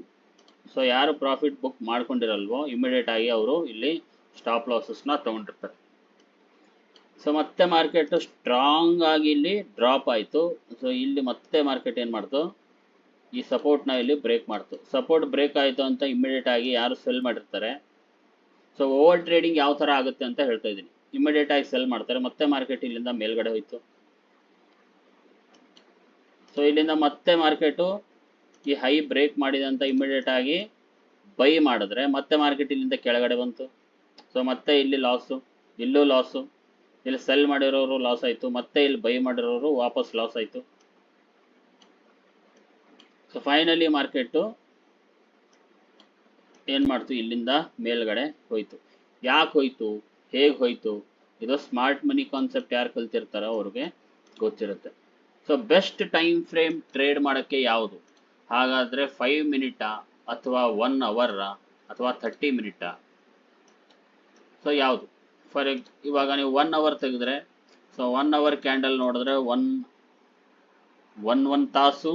ಸೊ ಯಾರು ಪ್ರಾಫಿಟ್ ಬುಕ್ ಮಾಡ್ಕೊಂಡಿರಲ್ವೋ ಇಮಿಡಿಯೇಟ್ ಆಗಿ ಅವರು ಇಲ್ಲಿ ಸ್ಟಾಪ್ ಲಾಸಸ್ನ ತೊಗೊಂಡಿರ್ತಾರೆ. ಸೊ ಮತ್ತೆ ಮಾರ್ಕೆಟ್ ಸ್ಟ್ರಾಂಗ್ ಆಗಿ ಇಲ್ಲಿ ಡ್ರಾಪ್ ಆಯಿತು. ಸೊ ಇಲ್ಲಿ ಮತ್ತೆ ಮಾರ್ಕೆಟ್ ಏನು ಮಾಡ್ತು? ಈ ಸಪೋರ್ಟ್ನ ಇಲ್ಲಿ ಬ್ರೇಕ್ ಮಾಡ್ತು. ಸಪೋರ್ಟ್ ಬ್ರೇಕ್ ಆಯಿತು ಅಂತ ಇಮಿಡಿಯೇಟ್ ಆಗಿ ಯಾರು ಸೆಲ್ ಮಾಡಿರ್ತಾರೆ? ಸೊ ಓವರ್ ಟ್ರೇಡಿಂಗ್ ಯಾವ ಥರ ಆಗುತ್ತೆ ಅಂತ ಹೇಳ್ತಾ ಇದ್ದೀನಿ. ಇಮಿಡಿಯೇಟ್ ಆಗಿ ಸೆಲ್ ಮಾಡ್ತಾರೆ. ಮತ್ತೆ ಮಾರ್ಕೆಟ್ ಇಲ್ಲಿಂದ ಮೇಲ್ಗಡೆ ಹೋಯ್ತು. ಸೊ ಇಲ್ಲಿಂದ ಮತ್ತೆ ಮಾರ್ಕೆಟು ಈ ಹೈ ಬ್ರೇಕ್ ಮಾಡಿದೆ ಅಂತ ಇಮಿಡಿಯೇಟ್ ಆಗಿ ಬೈ ಮಾಡಿದ್ರೆ ಮತ್ತೆ ಮಾರ್ಕೆಟ್ ಇಲ್ಲಿಂದ ಕೆಳಗಡೆ ಬಂತು. ಸೊ ಮತ್ತೆ ಇಲ್ಲಿ ಲಾಸು ಇಲ್ಲೂ ಲಾಸು ಇಲ್ಲಿ ಸೆಲ್ ಮಾಡಿರೋರು ಲಾಸ್ ಆಯಿತು, ಮತ್ತೆ ಇಲ್ಲಿ ಬೈ ಮಾಡಿರೋರು ವಾಪಸ್ ಲಾಸ್ ಆಯಿತು. ಸೊ ಫೈನಲಿ ಮಾರ್ಕೆಟು ಏನ್ ಮಾಡ್ತು? ಇಲ್ಲಿಂದ ಮೇಲ್ಗಡೆ ಹೋಯ್ತು. ಯಾಕೆ ಹೋಯ್ತು? ಹೇಗೆ ಹೋಯ್ತು? ಇದು ಸ್ಮಾರ್ಟ್ ಮನಿ ಕಾನ್ಸೆಪ್ಟ್ ಯಾರು ಕಲ್ತಿರ್ತಾರೋ ಅವ್ರಿಗೆ ಗೊತ್ತಿರುತ್ತೆ. So best time frame trade ಮಾಡೋಕ್ಕೆ ಯಾವುದು? ಹಾಗಾದರೆ ಫೈವ್ ಮಿನಿಟಾ ಅಥವಾ ಒನ್ ಅವರಾ ಅಥವಾ ಥರ್ಟಿ ಮಿನಿಟಾ? ಸೊ ಯಾವುದು? ಫಾರ್ ಎಕ್ ಇವಾಗ ನೀವು ಒನ್ ಅವರ್ ತೆಗೆದ್ರೆ ಸೊ ಒನ್ ಅವರ್ ಕ್ಯಾಂಡಲ್ ನೋಡಿದ್ರೆ ಒನ್ ಒನ್ ಒನ್ ತಾಸು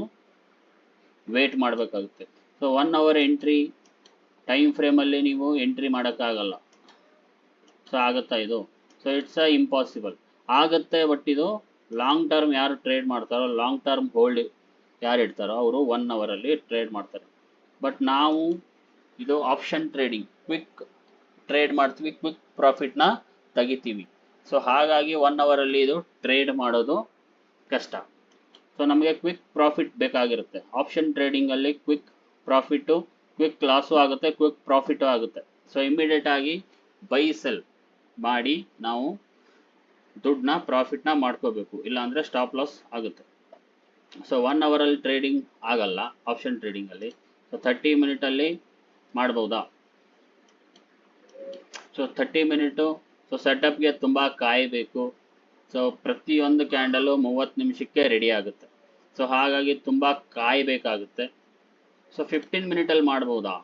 ವೇಟ್ ಮಾಡಬೇಕಾಗುತ್ತೆ. So one hour entry time ಫ್ರೇಮಲ್ಲಿ ನೀವು ಎಂಟ್ರಿ ಮಾಡೋಕ್ಕಾಗಲ್ಲ. ಸೊ ಆಗುತ್ತಾ ಇದು? ಸೊ ಇಟ್ಸ್ ಅ ಇಂಪಾಸಿಬಲ್ ಆಗುತ್ತೆ ಬಟ್ ಇದು ಲಾಂಗ್ ಟರ್ಮ್ ಯಾರು ಟ್ರೇಡ್ ಮಾಡ್ತಾರೋ ಲಾಂಗ್ ಟರ್ಮ್ ಹೋಲ್ಡ್ ಯಾರು ಇಡ್ತಾರೋ, ಅವರು ಒನ್ ಅವರಲ್ಲಿ ಟ್ರೇಡ್ ಮಾಡ್ತಾರೆ. ಬಟ್ ನಾವು ಇದು ಆಪ್ಷನ್ ಟ್ರೇಡಿಂಗ್ ಕ್ವಿಕ್ ಟ್ರೇಡ್ ಮಾಡ್ತೀವಿ ಕ್ವಿಕ್ ಪ್ರಾಫಿಟ್ನ ತೆಗಿತೀವಿ. ಸೊ ಹಾಗಾಗಿ ಒನ್ ಅವರಲ್ಲಿ ಇದು ಟ್ರೇಡ್ ಮಾಡೋದು ಕಷ್ಟ. ಸೊ ನಮಗೆ ಕ್ವಿಕ್ ಪ್ರಾಫಿಟ್ ಬೇಕಾಗಿರುತ್ತೆ. ಆಪ್ಷನ್ ಟ್ರೇಡಿಂಗಲ್ಲಿ ಕ್ವಿಕ್ ಪ್ರಾಫಿಟ್ಟು ಕ್ವಿಕ್ ಲಾಸು ಆಗುತ್ತೆ ಕ್ವಿಕ್ ಪ್ರಾಫಿಟು ಆಗುತ್ತೆ. ಸೊ ಇಮಿಡಿಯೇಟ್ ಆಗಿ ಬೈ ಸೆಲ್ ಮಾಡಿ ನಾವು ದುಡ್ಡನ್ನ ಪ್ರಾಫಿಟ್ನ ಮಾಡ್ಕೋಬೇಕು. ಇಲ್ಲಾಂದರೆ ಸ್ಟಾಪ್ ಲಾಸ್ ಆಗುತ್ತೆ. ಸೊ ಒನ್ ಅವರಲ್ಲಿ ಟ್ರೇಡಿಂಗ್ ಆಗಲ್ಲ ಆಪ್ಷನ್ ಟ್ರೇಡಿಂಗಲ್ಲಿ ಸೊ ಥರ್ಟಿ ಮಿನಿಟಲ್ಲಿ ಮಾಡ್ಬೋದಾ? ಸೊ ಥರ್ಟಿ ಮಿನಿಟು ಸೊ ಸೆಟಪ್ಗೆ ತುಂಬ ಕಾಯಬೇಕು ಸೊ ಪ್ರತಿಯೊಂದು ಕ್ಯಾಂಡಲು ಮೂವತ್ತು ನಿಮಿಷಕ್ಕೆ ರೆಡಿ ಆಗುತ್ತೆ. ಸೊ ಹಾಗಾಗಿ ತುಂಬ ಕಾಯಬೇಕಾಗುತ್ತೆ ಸೊ ಫಿಫ್ಟೀನ್ ಮಿನಿಟಲ್ಲಿ ಮಾಡ್ಬೋದಾ?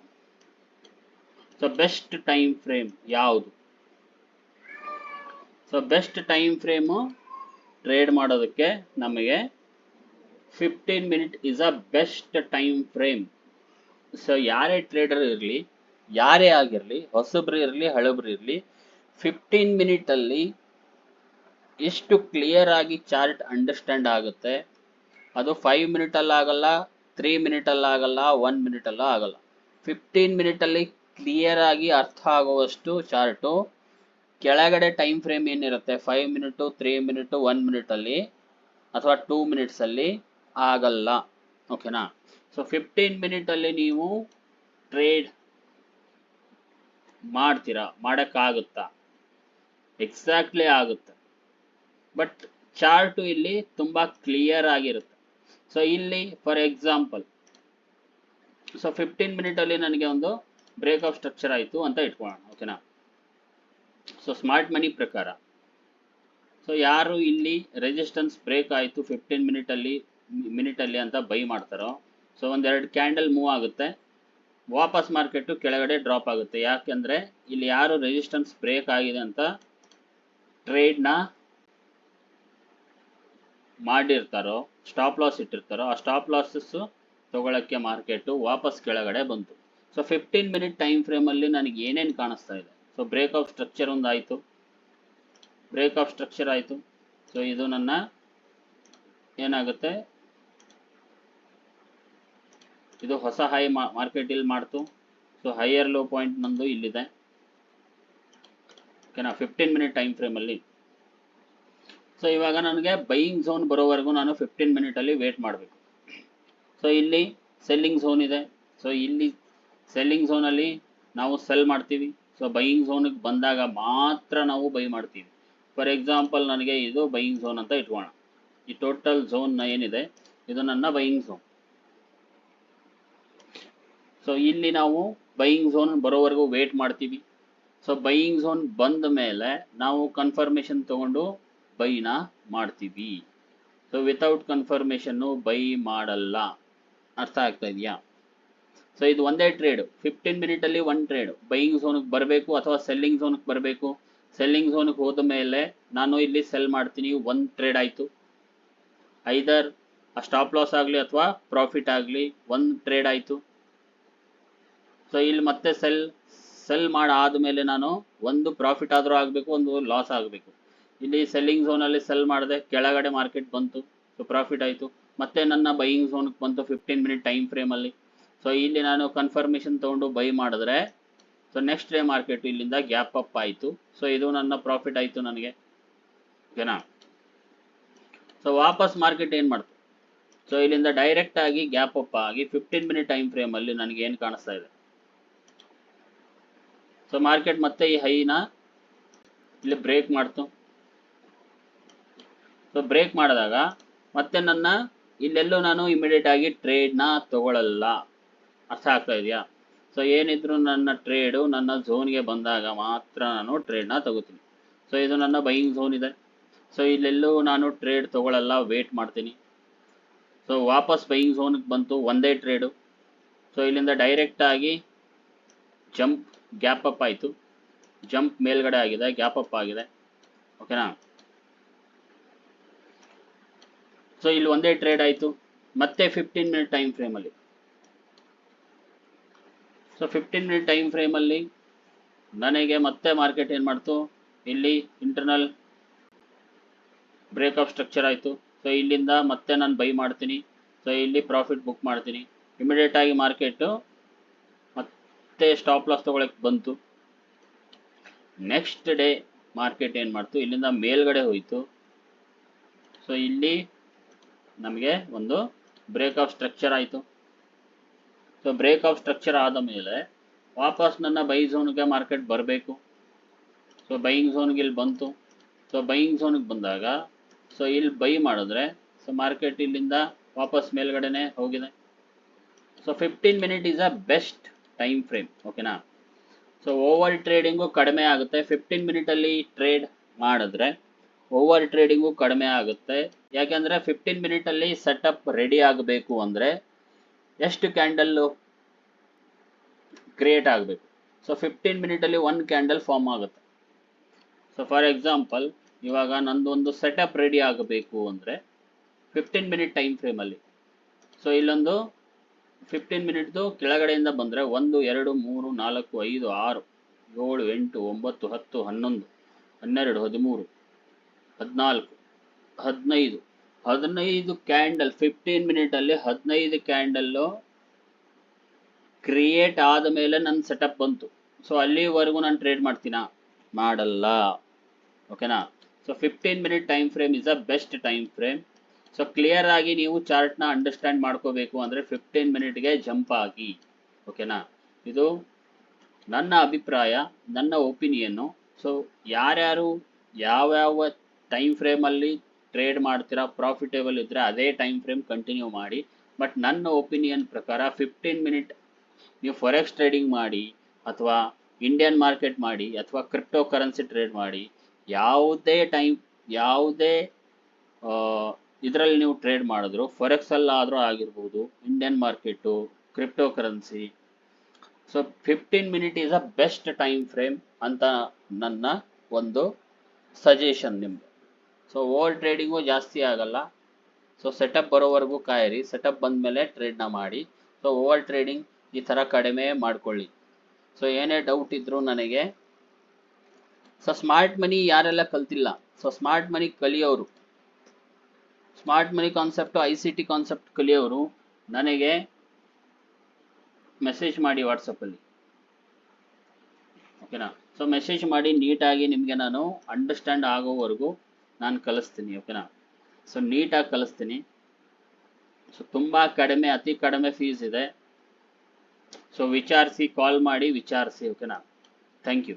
ಸೊ ಬೆಸ್ಟ್ ಟೈಮ್ ಫ್ರೇಮ್ ಯಾವುದು? So best time frame trade ಮಾಡೋದಕ್ಕೆ ನಮಗೆ fifteen minute is a best time frame so ಯಾರೇ ಟ್ರೇಡರ್ ಇರಲಿ ಯಾರೇ ಆಗಿರಲಿ, ಹೊಸಬ್ರು ಇರಲಿ, ಹಳಬ್ರು ಇರಲಿ ಫಿಫ್ಟೀನ್ ಮಿನಿಟಲ್ಲಿ ಎಷ್ಟು ಕ್ಲಿಯರ್ ಆಗಿ ಚಾರ್ಟ್ ಅಂಡರ್ಸ್ಟ್ಯಾಂಡ್ ಆಗುತ್ತೆ, ಅದು ಫೈವ್ ಮಿನಿಟಲ್ಲಿ ಆಗಲ್ಲ ತ್ರೀ ಮಿನಿಟಲ್ಲಿ ಆಗಲ್ಲ ಒನ್ ಮಿನಿಟಲ್ಲ ಆಗಲ್ಲ. ಫಿಫ್ಟೀನ್ ಮಿನಿಟಲ್ಲಿ ಕ್ಲಿಯರ್ ಆಗಿ ಅರ್ಥ ಆಗುವಷ್ಟು ಚಾರ್ಟು ಕೆಳಗಡೆ ಟೈಮ್ ಫ್ರೇಮ್ ಏನಿರುತ್ತೆ five minute three minute one ಮಿನಿಟಲ್ಲಿ ಅಥವಾ ಟೂ ಮಿನಿಟ್ಸಲ್ಲಿ ಆಗಲ್ಲ. ಓಕೆನಾ ಸೊ ಫಿಫ್ಟೀನ್ ಮಿನಿಟಲ್ಲಿ ನೀವು ಟ್ರೇಡ್ ಮಾಡ್ತೀರಾ? ಮಾಡೋಕ್ಕಾಗುತ್ತಾ? ಎಕ್ಸಾಕ್ಟ್ಲಿ ಆಗುತ್ತೆ. ಬಟ್ ಚಾರ್ಟು ಇಲ್ಲಿ ತುಂಬ ಕ್ಲಿಯರ್ ಆಗಿರುತ್ತೆ. ಸೊ ಇಲ್ಲಿ ಫಾರ್ ಎಕ್ಸಾಂಪಲ್ ಸೊ ಫಿಫ್ಟೀನ್ ಮಿನಿಟಲ್ಲಿ ನನಗೆ ಒಂದು ಬ್ರೇಕ್ ಆಫ್ ಸ್ಟ್ರಕ್ಚರ್ ಆಯಿತು ಅಂತ ಇಟ್ಕೊಳ್ಳೋಣ ಓಕೆನಾ ಸೊ ಸ್ಮಾರ್ಟ್ ಮನಿ ಪ್ರಕಾರ. ಸೊ ಯಾರು ಇಲ್ಲಿ ರೆಸಿಸ್ಟೆನ್ಸ್ ಬ್ರೇಕ್ ಆಯಿತು ಫಿಫ್ಟೀನ್ ಮಿನಿಟಲ್ಲಿ ಮಿನಿಟಲ್ಲಿ ಅಂತ ಬೈ ಮಾಡ್ತಾರೋ? ಸೊ ಒಂದೆರಡು ಕ್ಯಾಂಡಲ್ ಮೂವ್ ಆಗುತ್ತೆ. ವಾಪಸ್ ಮಾರ್ಕೆಟ್ ಕೆಳಗಡೆ ಡ್ರಾಪ್ ಆಗುತ್ತೆ. ಯಾಕೆಂದರೆ ಇಲ್ಲಿ ಯಾರು ರೆಸಿಸ್ಟೆನ್ಸ್ ಬ್ರೇಕ್ ಆಗಿದೆ ಅಂತ ಟ್ರೇಡ್ನ ಮಾಡಿರ್ತಾರೋ ಸ್ಟಾಪ್ ಲಾಸ್ ಇಟ್ಟಿರ್ತಾರೋ, ಆ ಸ್ಟಾಪ್ ಲಾಸಸ್ಸು ತಗೊಳ್ಳೋಕ್ಕೆ ಮಾರ್ಕೆಟ್ ವಾಪಸ್ ಕೆಳಗಡೆ ಬಂತು. ಸೊ ಫಿಫ್ಟೀನ್ ಮಿನಿಟ್ ಟೈಮ್ ಫ್ರೇಮಲ್ಲಿ ನನಗೆ ಏನೇನು ಕಾಣಿಸ್ತಾ ಇದೆ? ಸೊ ಬ್ರೇಕ್ ಆಫ್ ಸ್ಟ್ರಕ್ಚರ್ ಒಂದು ಆಯಿತು ಬ್ರೇಕ್ ಆಫ್ ಸ್ಟ್ರಕ್ಚರ್ ಆಯಿತು. ಸೊ ಇದು ನನ್ನ ಏನಾಗುತ್ತೆ? ಇದು ಹೊಸ ಹೈ ಮಾರ್ಕೆಟ್ ಇಲ್ಲಿ ಮಾಡ್ತು. ಸೊ ಹೈಯರ್ ಲೋ ಪಾಯಿಂಟ್ ನಂದು ಇಲ್ಲಿದೆ. ಓಕೆನಾ? ಫಿಫ್ಟೀನ್ ಮಿನಿಟ್ ಟೈಮ್ ಫ್ರೇಮಲ್ಲಿ ಸೊ ಇವಾಗ ನನಗೆ ಬೈಯಿಂಗ್ ಝೋನ್ ಬರೋವರೆಗೂ ನಾನು ಫಿಫ್ಟೀನ್ ಮಿನಿಟಲ್ಲಿ ವೇಟ್ ಮಾಡಬೇಕು. ಸೊ ಇಲ್ಲಿ ಸೆಲ್ಲಿಂಗ್ ಝೋನ್ ಇದೆ. ಸೊ ಇಲ್ಲಿ ಸೆಲ್ಲಿಂಗ್ ಝೋನಲ್ಲಿ ನಾವು ಸೆಲ್ ಮಾಡ್ತೀವಿ. ಸೊ ಬೈಯಿಂಗ್ ಝೋನಿಗೆ ಬಂದಾಗ ಮಾತ್ರ ನಾವು ಬೈ ಮಾಡ್ತೀವಿ. ಫಾರ್ ಎಕ್ಸಾಂಪಲ್ ನನಗೆ ಇದು ಬೈಯಿಂಗ್ ಝೋನ್ ಅಂತ ಇಟ್ಕೋಣ ಈ ಟೋಟಲ್ ಝೋನ್ನ ಏನಿದೆ? ಇದು ನನ್ನ ಬೈಯಿಂಗ್ ಝೋನ್ ಸೊ ಇಲ್ಲಿ ನಾವು ಬೈಯಿಂಗ್ ಝೋನ್ ಬರೋವರೆಗೂ ವೇಟ್ ಮಾಡ್ತೀವಿ. ಸೊ ಬೈಯಿಂಗ್ ಝೋನ್ ಬಂದ ಮೇಲೆ ನಾವು ಕನ್ಫರ್ಮೇಷನ್ ತಗೊಂಡು ಬೈನ ಮಾಡ್ತೀವಿ. ಸೊ ವಿತೌಟ್ ಕನ್ಫರ್ಮೇಷನ್ನು ಬೈ ಮಾಡಲ್ಲ. ಅರ್ಥ ಆಗ್ತಾ ಇದೆಯಾ? ಸೊ ಇದು ಒಂದೇ ಟ್ರೇಡ್ ಫಿಫ್ಟೀನ್ ಮಿನಿಟಲ್ಲಿ ಒನ್ ಟ್ರೇಡ್ ಬೈಯಿಂಗ್ ಝೋನ್ಗೆ ಬರಬೇಕು ಅಥವಾ ಸೆಲ್ಲಿಂಗ್ ಝೋನ್ಗೆ ಬರಬೇಕು? ಸೆಲ್ಲಿಂಗ್ ಝೋನ್ಗೆ ಹೋದ ಮೇಲೆ ನಾನು ಇಲ್ಲಿ ಸೆಲ್ ಮಾಡ್ತೀನಿ ಒಂದು ಟ್ರೇಡ್ ಆಯಿತು. ಐದರ್ ಸ್ಟಾಪ್ ಲಾಸ್ ಆಗಲಿ ಅಥವಾ ಪ್ರಾಫಿಟ್ ಆಗಲಿ ಒಂದು ಟ್ರೇಡ್ ಆಯಿತು. ಸೊ ಇಲ್ಲಿ ಮತ್ತೆ ಸೆಲ್ ಸೆಲ್ ಮಾಡಾದ್ಮೇಲೆ ನಾನು ಒಂದು ಪ್ರಾಫಿಟ್ ಆದರೂ ಆಗಬೇಕು, ಒಂದು ಲಾಸ್ ಆಗಬೇಕು. ಇಲ್ಲಿ ಸೆಲ್ಲಿಂಗ್ ಝೋನಲ್ಲಿ ಸೆಲ್ ಮಾಡಿದೆ ಕೆಳಗಡೆ ಮಾರ್ಕೆಟ್ ಬಂತು ಸೊ ಪ್ರಾಫಿಟ್ ಆಯಿತು. ಮತ್ತೆ ನನ್ನ ಬೈಯಿಂಗ್ ಝೋನ್ಗೆ ಬಂತು ಫಿಫ್ಟೀನ್ ಮಿನಿಟ್ ಟೈಮ್ ಫ್ರೇಮಲ್ಲಿ ಸೊ ಇಲ್ಲಿ ನಾನು ಕನ್ಫರ್ಮೇಷನ್ ತೊಗೊಂಡು ಬೈ ಮಾಡಿದ್ರೆ ಸೊ ನೆಕ್ಸ್ಟ್ ಡೇ ಮಾರ್ಕೆಟ್ ಇಲ್ಲಿಂದ ಗ್ಯಾಪ್ ಅಪ್ ಆಯಿತು. ಸೊ ಇದು ನನ್ನ ಪ್ರಾಫಿಟ್ ಆಯಿತು ನನಗೆ. ಓಕೆನಾ ಸೊ ವಾಪಸ್ ಮಾರ್ಕೆಟ್ ಏನು ಮಾಡ್ತು? ಸೊ ಇಲ್ಲಿಂದ ಡೈರೆಕ್ಟ್ ಆಗಿ ಗ್ಯಾಪ್ ಅಪ್ ಆಗಿ ಫಿಫ್ಟೀನ್ ಮಿನಿಟ್ ಟೈಮ್ ಫ್ರೇಮಲ್ಲಿ ನನಗೆ ಏನು ಕಾಣಿಸ್ತಾ ಇದೆ? ಸೊ ಮಾರ್ಕೆಟ್ ಮತ್ತೆ ಈ ಹೈನ ಇಲ್ಲಿ ಬ್ರೇಕ್ ಮಾಡ್ತು. ಸೊ ಬ್ರೇಕ್ ಮಾಡಿದಾಗ ಮತ್ತೆ ನನ್ನ ಇಲ್ಲೆಲ್ಲೂ ನಾನು ಇಮಿಡಿಯೇಟ್ ಆಗಿ ಟ್ರೇಡ್ನ ತಗೊಳ್ಳಲ್ಲ ಅರ್ಥ ಆಗ್ತಾ ಇದೆಯಾ? ಸೊ ಏನಿದ್ರು ನನ್ನ ಟ್ರೇಡು ನನ್ನ ಝೋನ್ಗೆ ಬಂದಾಗ ಮಾತ್ರ ನಾನು ಟ್ರೇಡ್ನ ತಗೋತೀನಿ. ಸೊ ಇದು ನನ್ನ ಬೈಯಿಂಗ್ ಝೋನ್ ಇದೆ. ಸೊ ಇಲ್ಲೆಲ್ಲೂ ನಾನು ಟ್ರೇಡ್ ತಗೊಳ್ಳಲ್ಲ ವೇಟ್ ಮಾಡ್ತೀನಿ. ಸೊ ವಾಪಸ್ ಬೈಯಿಂಗ್ ಝೋನ್ಗೆ ಬಂತು, ಒಂದೇ ಟ್ರೇಡು ಸೊ ಇಲ್ಲಿಂದ ಡೈರೆಕ್ಟ್ ಆಗಿ ಜಂಪ್ ಗ್ಯಾಪ್ ಅಪ್ ಆಯಿತು. ಜಂಪ್ ಮೇಲ್ಗಡೆ ಆಗಿದೆ, ಗ್ಯಾಪ್ ಅಪ್ ಆಗಿದೆ. ಓಕೆನಾ ಸೊ ಇಲ್ಲಿ ಒಂದೇ ಟ್ರೇಡ್ ಆಯಿತು. ಮತ್ತೆ ಫಿಫ್ಟೀನ್ ಮಿನಿಟ್ ಟೈಮ್ ಫ್ರೇಮಲ್ಲಿ ಸೊ ಫಿಫ್ಟೀನ್ ಮಿನಿಟ್ ಟೈಮ್ ಫ್ರೇಮಲ್ಲಿ ನನಗೆ ಮತ್ತೆ ಮಾರ್ಕೆಟ್ ಏನು ಮಾಡ್ತು? ಇಲ್ಲಿ ಇಂಟರ್ನಲ್ ಬ್ರೇಕ್ ಆಫ್ ಸ್ಟ್ರಕ್ಚರ್ ಆಯಿತು. ಸೊ ಇಲ್ಲಿಂದ ಮತ್ತೆ ನಾನು ಬೈ ಮಾಡ್ತೀನಿ. ಸೊ ಇಲ್ಲಿ ಪ್ರಾಫಿಟ್ ಬುಕ್ ಮಾಡ್ತೀನಿ. ಇಮಿಡಿಯೇಟ್ ಆಗಿ ಮಾರ್ಕೆಟು ಮತ್ತೆ ಸ್ಟಾಪ್ ಲಾಸ್ ತೊಗೊಳಕ್ಕೆ ಬಂತು. ನೆಕ್ಸ್ಟ್ ಡೇ ಮಾರ್ಕೆಟ್ ಏನು ಮಾಡ್ತು? ಇಲ್ಲಿಂದ ಮೇಲ್ಗಡೆ ಹೋಯಿತು. ಸೊ ಇಲ್ಲಿ ನಮಗೆ ಒಂದು ಬ್ರೇಕ್ ಆಫ್ ಸ್ಟ್ರಕ್ಚರ್ ಆಯಿತು. ಸೊ ಬ್ರೇಕ್ ಆಫ್ ಸ್ಟ್ರಕ್ಚರ್ ಆದ ಮೇಲೆ ವಾಪಸ್ ನನ್ನ ಬೈ ಝೋನ್ಗೆ ಮಾರ್ಕೆಟ್ ಬರಬೇಕು. ಸೊ ಬೈಯಿಂಗ್ ಝೋನ್ಗೆ ಇಲ್ಲಿ ಬಂತು. ಸೊ ಬೈಯಿಂಗ್ ಝೋನ್ಗೆ ಬಂದಾಗ ಸೊ ಇಲ್ಲಿ ಬೈ ಮಾಡಿದ್ರೆ ಸೊ ಮಾರ್ಕೆಟ್ ಇಲ್ಲಿಂದ ವಾಪಸ್ ಮೇಲ್ಗಡೆನೆ ಹೋಗಿದೆ. So fifteen minute is a best time frame ಓಕೆನಾ ಸೊ ಓವರ್ ಟ್ರೇಡಿಂಗು ಕಡಿಮೆ ಆಗುತ್ತೆ. ಫಿಫ್ಟೀನ್ ಮಿನಿಟಲ್ಲಿ ಟ್ರೇಡ್ ಮಾಡಿದ್ರೆ ಓವರ್ ಟ್ರೇಡಿಂಗು ಕಡಿಮೆ ಆಗುತ್ತೆ. ಯಾಕೆಂದರೆ ಫಿಫ್ಟೀನ್ ಮಿನಿಟಲ್ಲಿ ಸೆಟಪ್ ರೆಡಿ ಆಗಬೇಕು ಅಂದರೆ ಎಷ್ಟು ಕ್ಯಾಂಡಲ್ಲು ಕ್ರಿಯೇಟ್ ಆಗಬೇಕು? ಸೊ ಫಿಫ್ಟೀನ್ ಮಿನಿಟಲ್ಲಿ ಒನ್ ಕ್ಯಾಂಡಲ್ ಫಾರ್ಮ್ ಆಗುತ್ತೆ. ಸೊ ಫಾರ್ ಎಕ್ಸಾಂಪಲ್ ಇವಾಗ ನಂದು ಒಂದು ಸೆಟಪ್ ರೆಡಿ ಆಗಬೇಕು ಅಂದರೆ ಫಿಫ್ಟೀನ್ ಮಿನಿಟ್ ಟೈಮ್ ಫ್ರೇಮಲ್ಲಿ ಸೊ ಇಲ್ಲೊಂದು ಫಿಫ್ಟೀನ್ ಮಿನಿಟ್ದು ಕೆಳಗಡೆಯಿಂದ ಬಂದರೆ ಒಂದು, ಎರಡು, ಮೂರು, ನಾಲ್ಕು, ಐದು, ಆರು, ಏಳು, ಎಂಟು, ಒಂಬತ್ತು, ಹತ್ತು, ಹನ್ನೊಂದು, ಹನ್ನೆರಡು, ಹದಿಮೂರು, ಹದಿನಾಲ್ಕು, ಹದಿನೈದು. ಹದಿನೈದು ಕ್ಯಾಂಡಲ್ ಫಿಫ್ಟೀನ್ ಮಿನಿಟಲ್ಲಿ ಹದಿನೈದು ಕ್ಯಾಂಡಲ್ಲು ಕ್ರಿಯೇಟ್ ಆದ ಮೇಲೆ ನನ್ನ ಸೆಟಪ್ ಬಂತು. ಸೊ ಅಲ್ಲಿವರೆಗೂ ನಾನು ಟ್ರೇಡ್ ಮಾಡ್ತೀನಾ? ಮಾಡಲ್ಲ. ಓಕೆನಾ so fifteen minute time frame is a best time frame so clear ಆಗಿ ನೀವು ಚಾರ್ಟ್ನ ಅಂಡರ್ಸ್ಟ್ಯಾಂಡ್ ಮಾಡ್ಕೋಬೇಕು ಅಂದರೆ ಫಿಫ್ಟೀನ್ ಮಿನಿಟ್ಗೆ ಜಂಪ್ ಆಗಿ. ಓಕೆನಾ ಇದು ನನ್ನ ಅಭಿಪ್ರಾಯ, ನನ್ನ ಒಪಿನಿಯನ್ನು ಸೊ ಯಾರ್ಯಾರು ಯಾವ್ಯಾವ ಟೈಮ್ ಫ್ರೇಮಲ್ಲಿ ಟ್ರೇಡ್ ಮಾಡ್ತೀರಾ ಪ್ರಾಫಿಟೇಬಲ್ ಇದ್ದರೆ ಅದೇ ಟೈಮ್ ಫ್ರೇಮ್ ಕಂಟಿನ್ಯೂ ಮಾಡಿ. ಬಟ್ ನನ್ನ ಒಪಿನಿಯನ್ ಪ್ರಕಾರ ಫಿಫ್ಟೀನ್ ಮಿನಿಟ್ ನೀವು ಫಾರೆಕ್ಸ್ ಟ್ರೇಡಿಂಗ್ ಮಾಡಿ ಅಥವಾ ಇಂಡಿಯನ್ ಮಾರ್ಕೆಟ್ ಮಾಡಿ ಅಥವಾ ಕ್ರಿಪ್ಟೋ ಕರೆನ್ಸಿ ಟ್ರೇಡ್ ಮಾಡಿ, ಯಾವುದೇ ಟೈಮ್ ಯಾವುದೇ ಇದರಲ್ಲಿ ನೀವು ಟ್ರೇಡ್ ಮಾಡಿದ್ರು ಫಾರೆಕ್ಸಲ್ಲಾದರೂ ಆಗಿರ್ಬೋದು Indian market crypto currency so fifteen minute is a best time frame ಅಂತ ನನ್ನ ಒಂದು ಸಜೆಷನ್ ನಿಮ್ಗೆ ಸೊ ಓವರ್ ಟ್ರೇಡಿಂಗು ಜಾಸ್ತಿ ಆಗಲ್ಲ. ಸೊ ಸೆಟಪ್ ಬರೋವರೆಗೂ ಕಾಯಿರಿ. ಸೆಟಪ್ ಬಂದ ಮೇಲೆ ಟ್ರೇಡ್ನ ಮಾಡಿ. ಸೊ ಓವರ್ ಟ್ರೇಡಿಂಗ್ ಈ ಥರ ಕಡಿಮೆ ಮಾಡ್ಕೊಳ್ಳಿ. ಸೊ ಏನೇ ಡೌಟ್ ಇದ್ದರೂ ನನಗೆ. ಸೊ ಸ್ಮಾರ್ಟ್ ಮನಿ ಯಾರೆಲ್ಲ ಕಲ್ತಿಲ್ಲ? So smart money ಕಲಿಯೋರು. Smart money concept, I C T concept ಕಲಿಯೋರು ನನಗೆ ಮೆಸೇಜ್ ಮಾಡಿ ವಾಟ್ಸಪ್ಪಲ್ಲಿ ಓಕೆನಾ? ಸೊ ಮೆಸೇಜ್ ಮಾಡಿ ನೀಟಾಗಿ ನಿಮಗೆ ನಾನು ಅಂಡರ್ಸ್ಟ್ಯಾಂಡ್ ಆಗೋವರೆಗೂ ನಾನು ಕಲಿಸ್ತೀನಿ, ಓಕೆನಾ? ಸೊ ನೀಟಾಗಿ ಕಲಿಸ್ತೀನಿ. ಸೊ ತುಂಬ ಕಡಿಮೆ, ಅತಿ ಕಡಿಮೆ ಫೀಸ್ ಇದೆ. ಸೊ ವಿಚಾರಿಸಿ ಕಾಲ್ ಮಾಡಿ ವಿಚಾರಿಸಿ, ಓಕೆನಾ? Thank you